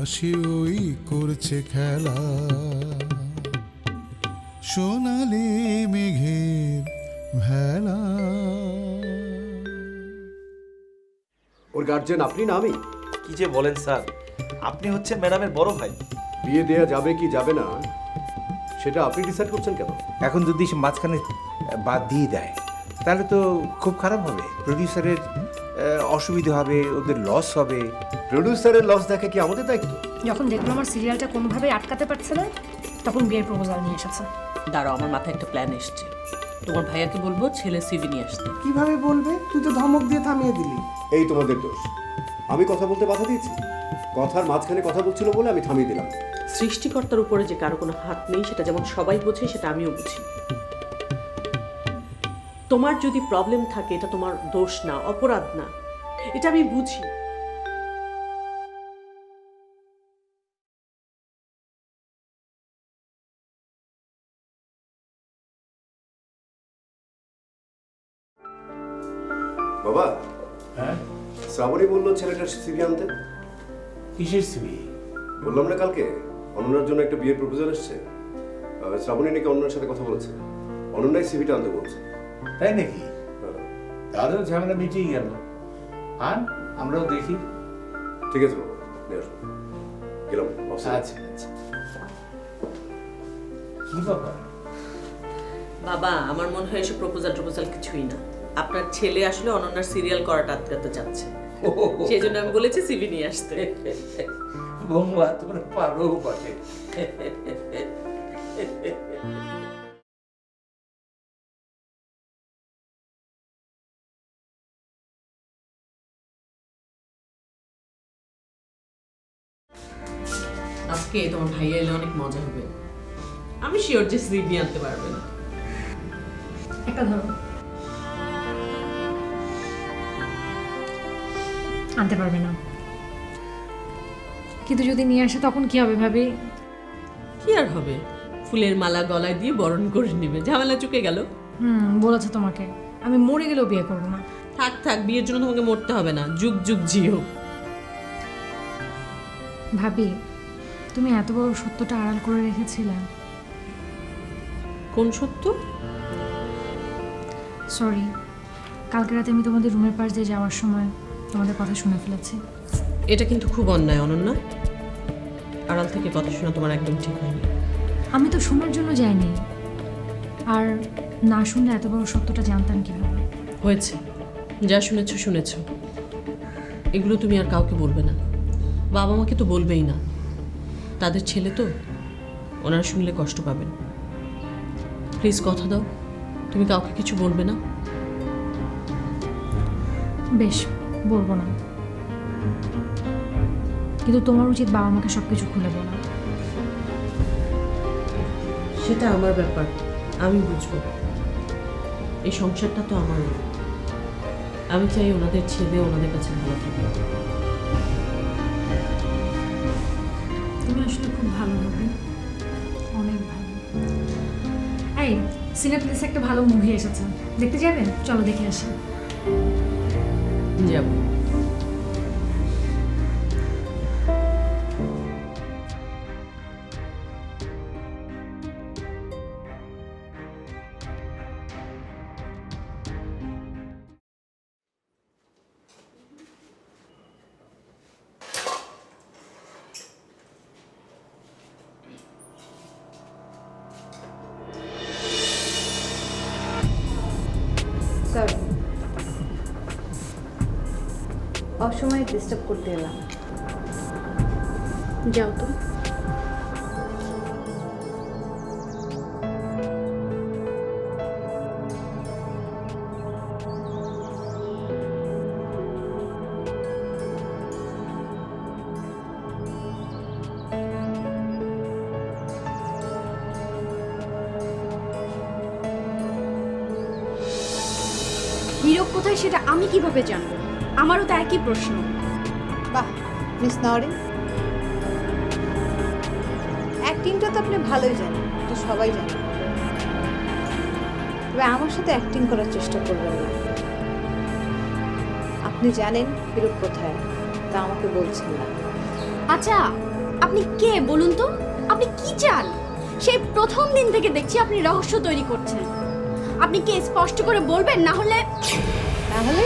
আকাশে ওই করছে খেলা। সোনালি মেঘের ভেলা। ওর গার্জেন আপনি না আমি? কি যে বলেন স্যার আপনি হচ্ছেন ম্যাডামের বড় ভাই। বিয়ে দেয়া যাবে কি যাবে না সেটা আপনি ডিসাইড করছেন কেন? এখন যদি সে মাঝখানে বাদ দিয়ে দেয় তাহলে তো খুব খারাপ হবে। প্রডিউসারের অসুবিধা হবে ওদের লস হবে। প্রডিউসারের লস দেখে কি আমাদের দায়িত্ব? যখন দেখল আমার সিরিয়ালটা কোনোভাবেই আটকাতে পারছে না তখন বিয়ের প্রপোজাল নিয়ে এসেছে। দাঁড়াও আমার মাথায় একটা প্ল্যান এসছে। তোমার ভাইয়াকে বলব ছেলে সিভি নিয়ে আসতে। কীভাবে বলবে? তুই তো ধমক দিয়ে থামিয়ে দিলি। এই তোমাদের দোষ। আমি কথা বলতে বাধা দিয়েছি। কথার মাঝখানে কথা বলছিল বলে আমি থামিয়ে দিলাম। সৃষ্টিকর্তার উপরে যে কারও কোনো হাত নেই সেটা যেমন সবাই বোঝে সেটা আমিও বুঝি। তোমার যদি প্রবলেম থাকে এটা তোমার দোষ না অপরাধ না। এটা আমি বুঝি। হ্যাঁ? শ্রাবণী বলল ছেলেটার সিবি আনতে। কিসের সিবি বললাম না কালকে অনন্যার জন্য একটা বিয়ের প্রপোজাল এসছে। শ্রাবণী নাকি অনন্যার সাথে কথা বলেছে। অনন্যাই সিবিটা আনতে বলছে। তাই নাকি? তাহলেও ঝামেলা মিটিয়ে গেল। আর আমরাও দেখি। ঠিক আছে বাবা নিয়ে আসব। গেলাম। আচ্ছা আচ্ছা। কি ব্যাপার? বাবা আমার মনে হয় এসব প্রপোজাল টপোজাল কিছুই না। আপনার ছেলে আসলে অনন্যার সিরিয়াল করাটা আটকাতে চাচ্ছে। সেই জন্য আমি বলেছি সিভি নিয়ে আসতে। বৌমা তোমরা পারো বটে। আজকে তোমার ভাইয়া এলে অনেক মজা হবে। আমি শিওর যে সিভি আনতে পারবে না। একটা ধরো। আনতে পারবে না। কিন্তু যদি নিয়ে আসে তখন কি হবে ভাবি? কি আর হবে? ফুলের মালা গলায় দিয়ে বরণ করে নেবে। ঝামেলা চুকে গেল। হুম বলেছে তোমাকে। আমি মরে গেলেও বিয়ে করব না। থাক থাক বিয়ের জন্য তোমাকে মরতে হবে না। যুগ যুগ জিও। ভাবি তুমি এত বড় সত্যটা আড়াল করে রেখেছিলে। কোন সত্য? সরি কালকে রাতে আমি তোমাদের রুমের পাশ দিয়ে যাওয়ার সময় তোমাদের কথা শুনে ফেলেছি। এটা কিন্তু খুব অন্যায় অনন্যা। আড়াল থেকে কথা শোনা তোমার একদম ঠিক হয়নি। আমি তো শোনার জন্য যাইনি। আর না শুনলে এত বড় সত্যটা জানতাম কীভাবে? হয়েছে। যা শুনেছো শুনেছো। এগুলো তুমি আর কাউকে বলবে না। বাবা মাকে তো বলবেই না। তাদের ছেলে তো ওনারা শুনলে কষ্ট পাবেন। প্লিজ কথা দাও। তুমি কাউকে কিছু বলবে না? বেশ। বলব না। কিন্তু তোমার উচিত বাবা মাকে সব কিছু খুলে বলা। সেটা আমার ব্যাপার আমি বুঝব। এই সংসারটা তো আমার আমি চাই ওনাদের ছেলে ওনাদের কাছে ভালো থাকবে তুমি আসলে খুব ভালো হবে অনেক ভালো। এই সিনেপ্লেসে একটা ভালো মুভি এসেছে। দেখতে যাবেন? চলো দেখে আসি। যাব স্যার অসময়ে ডিস্টার্ব করতে এলাম। যাও তো। হীরক কোথায় সেটা আমি কীভাবে জানব? আমারও তো একই প্রশ্ন। বাহ মিস নরিন। অ্যাক্টিংটা তো আপনি ভালোই জানেন তো সবাই জানে। তবে আমার সাথে অ্যাক্টিং করার চেষ্টা করবেন না। আপনি জানেন ফিরুক কোথায় তা আমাকে বলছেন না। আচ্ছা আপনি কে বলুন তো? আপনি কি চান? সেই প্রথম দিন থেকে দেখছি আপনি রহস্য তৈরি করছেন। আপনি কে স্পষ্ট করে বলবেন? না হলে তাহলে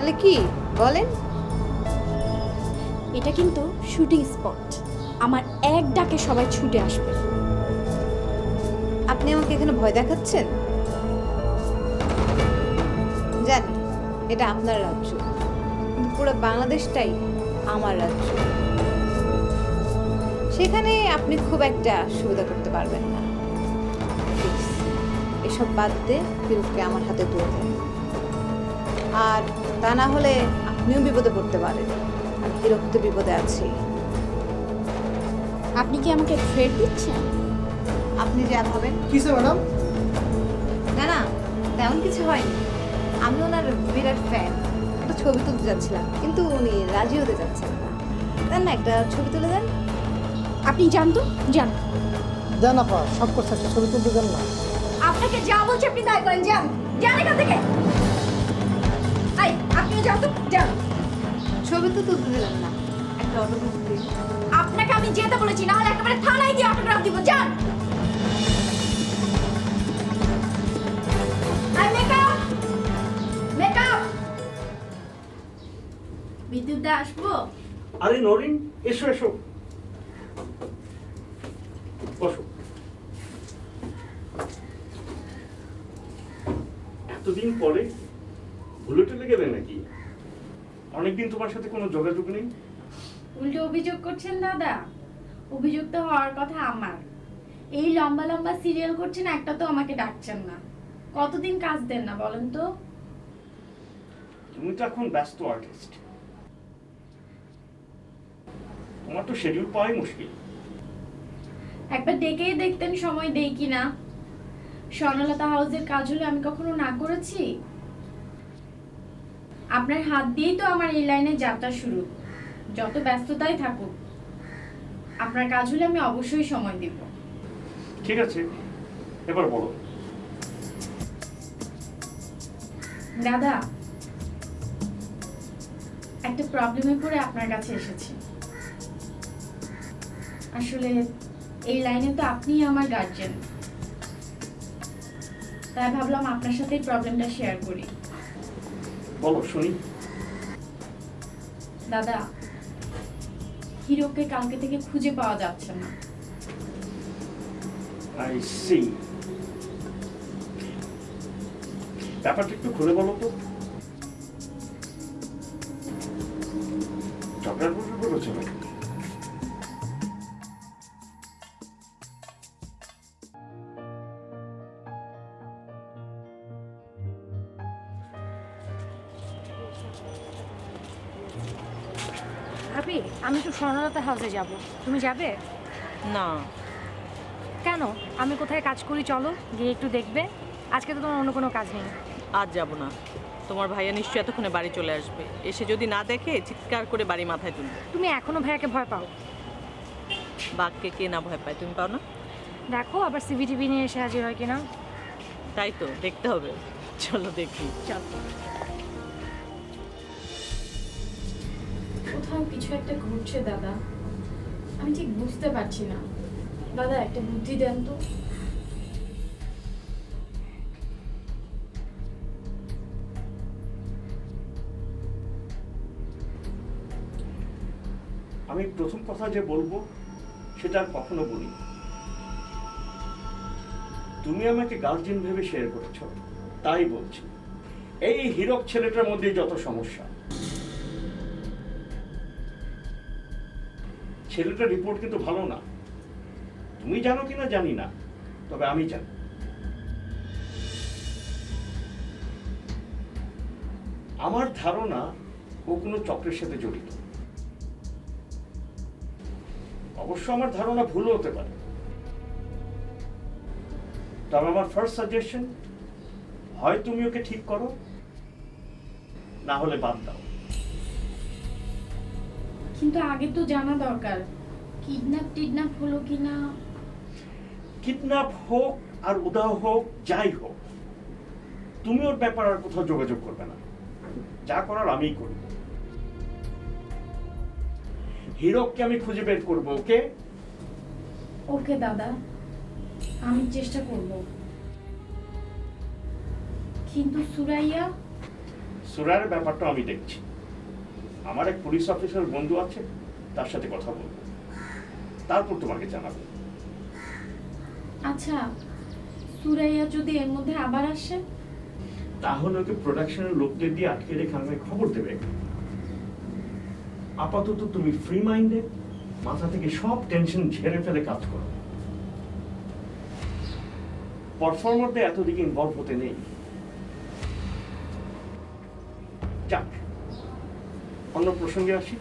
তাহলে কি? বলেন। এটা কিন্তু শুটিং স্পট। আমার এক ডাকে সবাই ছুটে আসবে। আপনি আমাকে এখানে ভয় দেখাচ্ছেন? জানি এটা আপনার রাজ্য। পুরো বাংলাদেশটাই আমার রাজ্য। সেখানে আপনি খুব একটা সুবিধা করতে পারবেন না। এসব বাদ দিয়ে ফিরুককে আমার হাতে তুলে দেন। আর তা না হলে আপনিও বিপদে পড়তে পারেন। আর ফিরুক তো বিপদে আছি। আপনি কি আমাকে থ্রেট দিচ্ছেন? আপনি যা ভাবেন। কিসে ম্যাডাম? না না তেমন কিছু হয়নি। আমি ওনার বিরাট ফ্যান। একটা ছবি তুলতে যাচ্ছিলাম কিন্তু উনি রাজি হতে যাচ্ছেন না। দেন না একটা ছবি তুলে দেন। আপনি যান জানতো জান দেন আপা সব করছে ছবি তুলতে দেন না। আপনাকে যা বলছি আপনি তাই করেন যান। যান এখান থেকে। আই আপনিও যান তো যান ছবি তো তুলতে দিলেন না। একটা অটোগ্রাফ দিন আপনাকে আমি যেতে বলেছি না হলে একেবারে থানায় গিয়ে অটোগ্রাফ দিব, যান। বিদ্যুৎ দা, আসব? আরে নরিন, এসো এসো বসো এতদিন পরে ভুলে টুলে গেলে নাকি অনেকদিন তোমার সাথে কোনো যোগাযোগ নেই? উল্টো অভিযোগ করছেন দাদা। অভিযোগ তো হওয়ার কথা আমার। এই লম্বা লম্বা সিরিয়াল করছেন একটা তো আমাকে ডাকছেন না। কতদিন কাজ দেন না বলেন তো? তুমি তো এখন ব্যস্ত আর্টিস্ট তোমার তো শিডিউল পাওয়াই মুশকিল। একবার ডেকেই দেখতেন সময় দেই কিনা। স্বর্ণলতা হাউসের কাজ হলে আমি কখনো না করেছি? আপনার হাত দিয়েই তো আমার এই লাইনে যাত্রা শুরু। যত ব্যস্ততাই থাকুক আপনার কাজ হলে আমি অবশ্যই সময় দিব। ঠিক আছে এবার বলো। দাদা একটা প্রবলেমে পড়ে আপনার কাছে এসেছি। আসলে এই লাইনে তো আপনিই আমার গার্জেন তাই ভাবলাম আপনার সাথে প্রবলেমটা শেয়ার করি। বলো শুনি। দাদা হিরোকে কালকে থেকে খুঁজে পাওয়া যাচ্ছে না। আই সি ব্যাপারটা একটু খুলে বলো তো। ঝগড়ার প্রশ্ন করেছ নাকি ভাবি আমি একটু স্বর্ণলতা হাউসে যাব। তুমি যাবে? না। কেন? আমি কোথায় কাজ করি চলো গিয়ে একটু দেখবে। আজকে তো তোমার অন্য কোনো কাজ নেই। আজ যাব না। তোমার ভাইয়া নিশ্চয়ই এতক্ষণে বাড়ি চলে আসবে। এসে যদি না দেখে চিৎকার করে বাড়ি মাথায় তুলবে। তুমি এখনও ভাইয়াকে ভয় পাও? বাঘকে কে না ভয় পায় তুমি পাও না? দেখো আবার সিভি টিভি নিয়ে এসে হাজির হয় কিনা। তাই তো দেখতে হবে। চলো দেখি। চল। কোথাও কিছু একটা ঘুরছে দাদা। আমি ঠিক বুঝতে পারছি না। দাদা, একটা বুদ্ধি দেন তো। আমি প্রথম কথা যে বলব, সেটা কখনো বলি তুমি আমাকে গার্জেন ভেবে শেয়ার করেছ, তাই বলছি। এই হীরক ছেলেটার মধ্যে যত সমস্যা ছেলেটার রিপোর্ট কিন্তু ভালো না। তুমি জানো কিনা জানি না, তবে আমি জানি। আমার ধারণা ও কোনো চক্রের সাথে জড়িত। অবশ্য আমার ধারণা ভুলও হতে পারে। তবে আমার ফার্স্ট সাজেশন হয় তুমি ওকে ঠিক করো, না হলে বাদ দাও। কিন্তু আগে তো জানা দরকার। কিডন্যাপ টিডন্যাপ হলো কিনা? কিডন্যাপ হোক আর উদাহ হোক যাই হোক তুমি ওর ব্যাপার আর কোথাও যোগাযোগ করবে না। যা করার আমিই করব হিরোককে আমি খুঁজে বের করব ওকে? ওকে দাদা আমি চেষ্টা করব। কিন্তু সুরাইয়া? সুরার ব্যাপারটা আমি দেখছি। আমার এক পুলিশ অফিসার বন্ধু আছে তার সাথে কথা বলব। তারপর তোমাকে জানাব। আচ্ছা সুরাইয়া যদি এর মধ্যে আবার আসে? তাহলে ওকে প্রোডাকশনের লোকদের দিয়ে আটকে রেখে আমাকে খবর দেবে। আপাতত তুমি ফ্রি মাইন্ডে মাথা থেকে সব টেনশন ঝেড়ে ফেলে কাজ করো। পারফর্মারদের এতদিকে ইনভলভ হতে নেই। যাক অন্য প্রসঙ্গে আসি।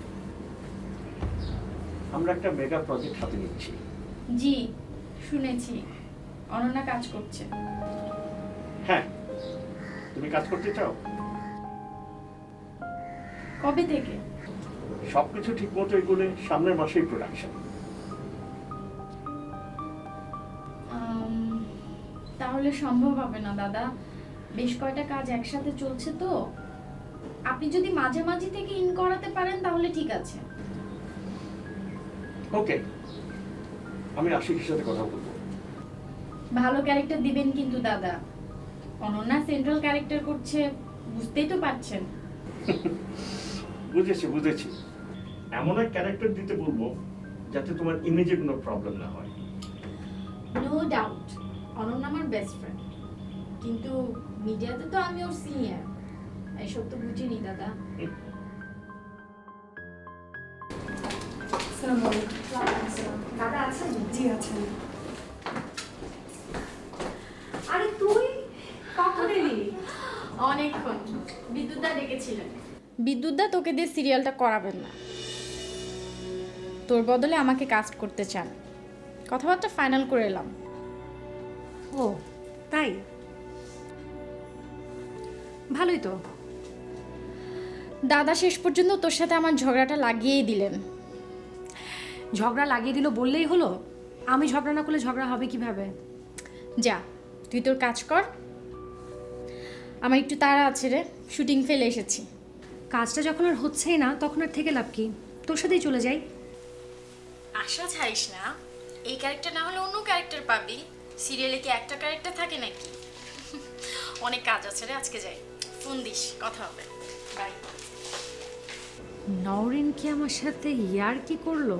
আমরা একটা মেগা প্রজেক্ট হাতে নিচ্ছি। জি শুনেছি। অনন্যা কাজ করছে। হ্যাঁ তুমি কাজ করতে চাও? কবে থেকে? সবকিছু ঠিক মতো এগুলো সামনের মাসেই প্রোডাকশন তাহলে সম্ভব হবে না দাদা। বেশ কয়টা কাজ একসাথে চলছে তো? আপনি যদি মাঝামাঝি থেকে ইন করাতে পারেন তাহলে ঠিক আছে। ওকে আমি আশিকের সাথে কথা বলব। ভালো ক্যারেক্টার দিবেন কিন্তু দাদা। অনন্যা সেন্ট্রাল ক্যারেক্টার করছে বুঝতেই তো পারছেন। বুঝেছি বুঝেছি। এমন এক ক্যারেক্টার দিতে বলব যাতে তোমার ইমেজে কোনো প্রবলেম না হয়। নো ডাউট অনন্যা আমার বেস্ট ফ্রেন্ড কিন্তু মিডিয়াতে তো আমি ওর সিনিয়র এসব তো বুঝিনি দাদা। দাদা আছেন? জি আছেন। আরে তুই? কখন এলি? অনেকক্ষণ। বিদ্যুৎদা ডেকেছিলেন। বিদ্যুৎদা তোকে দিয়ে সিরিয়ালটা করাবেন না। তোর বদলে আমাকে কাস্ট করতে চান। কথাবার্তা ফাইনাল করে এলাম। ও তাই? ভালোই তো। দাদা শেষ পর্যন্ত তোর সাথে আমার ঝগড়াটা লাগিয়েই দিলেন। ঝগড়া লাগিয়ে দিল বললেই হলো? আমি ঝগড়া না করলে ঝগড়া হবে কীভাবে? যা তুই তোর কাজ কর। আমার একটু তাড়া আছে রে শুটিং ফেলে এসেছি। কাজটা যখন আর হচ্ছেই না তখন আর থেকে লাভ কি? তোর সাথেই চলে যাই। আশা ছাড়িস না এই ক্যারেক্টার না হলে অন্য ক্যারেক্টার পাবি। সিরিয়ালে কি একটা ক্যারেক্টার থাকে নাকি? অনেক কাজ আছে রে আজকে যাই। ফোন দিস কথা হবে। বাই নওরিন কি আমার সাথে ইয়ার কি করল?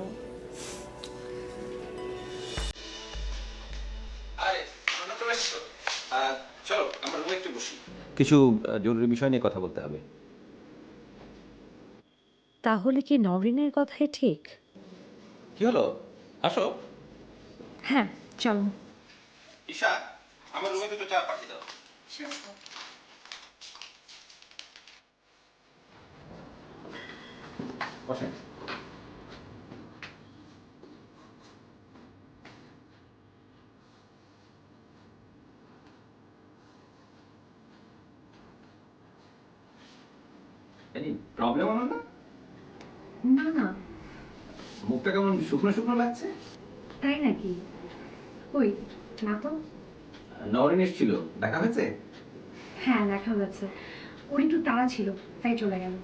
চলো আমরা রুমে একটু বসি। কিছু জরুরি বিষয় নিয়ে কথা বলতে হবে। তাহলে কি নওরিনের কথাই ঠিক? কি হলো? আসো। হ্যাঁ চলো। ঈশা আমার রুমে দুটো চা পাঠিয়ে দাও। বসেন। প্রবলেম হলো না? না না। মুখটা কেমন শুকনো শুকনো লাগছে? তাই নাকি? ওই না তো। নরেন এসেছিল দেখা হয়েছে? হ্যাঁ দেখা হয়েছে। ওর একটু তাড়া ছিল তাই চলে গেল।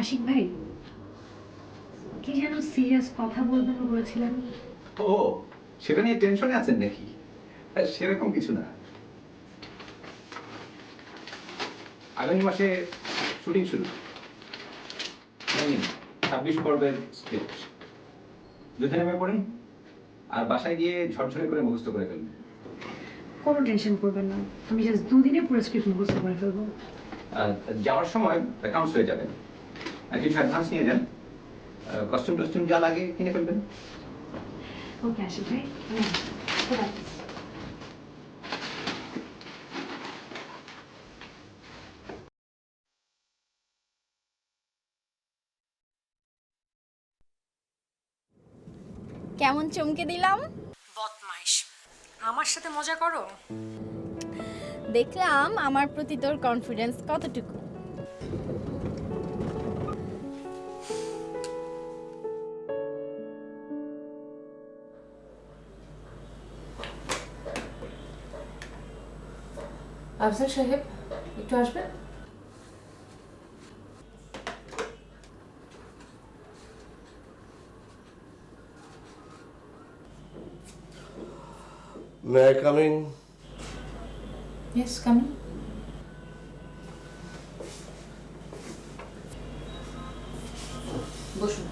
আশিক ভাই কি যেন সিরিয়াস কথা বলবেন বলেছিলেন। ও সেটা নিয়ে টেনশনে আছেন নাকি? সেরকম কিছু না। আগামী মাসে শুটিং শুরু। ছাব্বিশ পর্বের স্ক্রিপ্ট যুদ্ধে নেমে পড়েন আর বাসায় গিয়ে ঝরঝরে করে মুখস্থ করে ফেলবেন কোনো টেনশন করবেন না। আমি জাস্ট দুদিনে পুরো স্ক্রিপ্ট মুখস্থ করে ফেলব। যাওয়ার সময় অ্যাকাউন্টস হয়ে যাবেন কিছু অ্যাডভান্স নিয়ে যান কস্টিউম টস্টিউম যা লাগে কিনে ফেলবেন ওকে আশিক ভাই খোদা হাফেজ। কেমন চমকে দিলাম? বদমাইশ। আমার সাথে মজা করো? দেখলাম আমার প্রতি তোর কনফিডেন্স কতটুকু। আফজাল সাহেব একটু আসবেন? May I coming yes coming বসুন।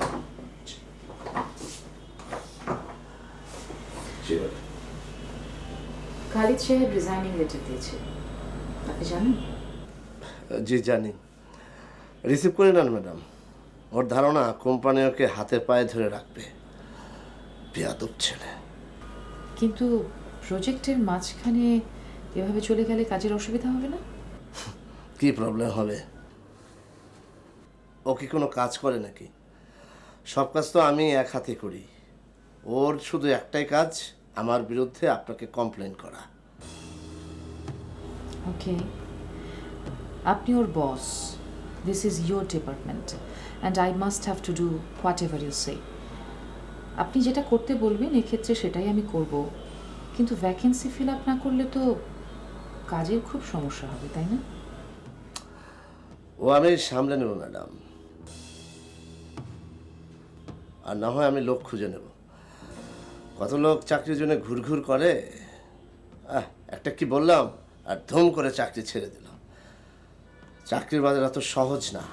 খালিদ সাহেব রিজাইনিং লেটার দিয়েছে। আপনি জানেন? জি জানি। রিসিভ করে নেন ম্যাডাম। ওর ধারণা কোম্পানি ওকে হাতে পায়ে ধরে রাখবে। বেয়াদব ছেলে। কিন্তু প্রজেক্টের মাঝখানে এভাবে চলে গেলে কাজের অসুবিধা হবে না? কি প্রবলেম হবে? ও কি কোনো কাজ করে নাকি? সব কাজ তো আমি এক হাতে করি। ওর শুধু একটাই কাজ আমার বিরুদ্ধে আপনাকে কমপ্লেন করা। ওকে আপনি ওর boss this is your department and I must have to do whatever you say আপনি যেটা করতে বলবেন এক্ষেত্রে সেটাই আমি করব কিন্তু ভ্যাকেন্সি ফিল আপ না করলে তো কাজের খুব সমস্যা হবে তাই না ও, আমি সামলে নেব, ম্যাডাম। আর না হয় আমি লোক খুঁজে নেব। কত লোক চাকরির জন্য ঘুরঘুর করে? একটা কি বললাম? আর ধুম করে চাকরি ছেড়ে দিল চাকরির বাজার এত সহজ না।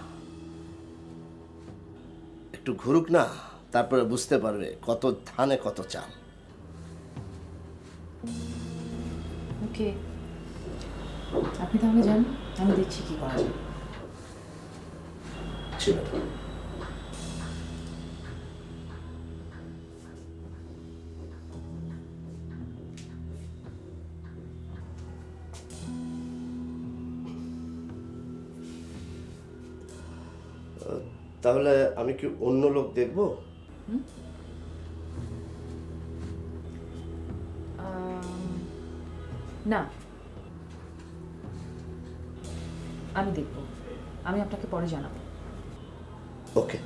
একটু ঘুরুক না তারপরে বুঝতে পারবে কত ধানে কত চাল। ওকে। আপনি তাহলে যান আমি দেখছি কি করা যায়। তাহলে আমি কি অন্য লোক দেখব? না। আমি দেখব। আমি আপনাকে পরে জানাব। ওকে।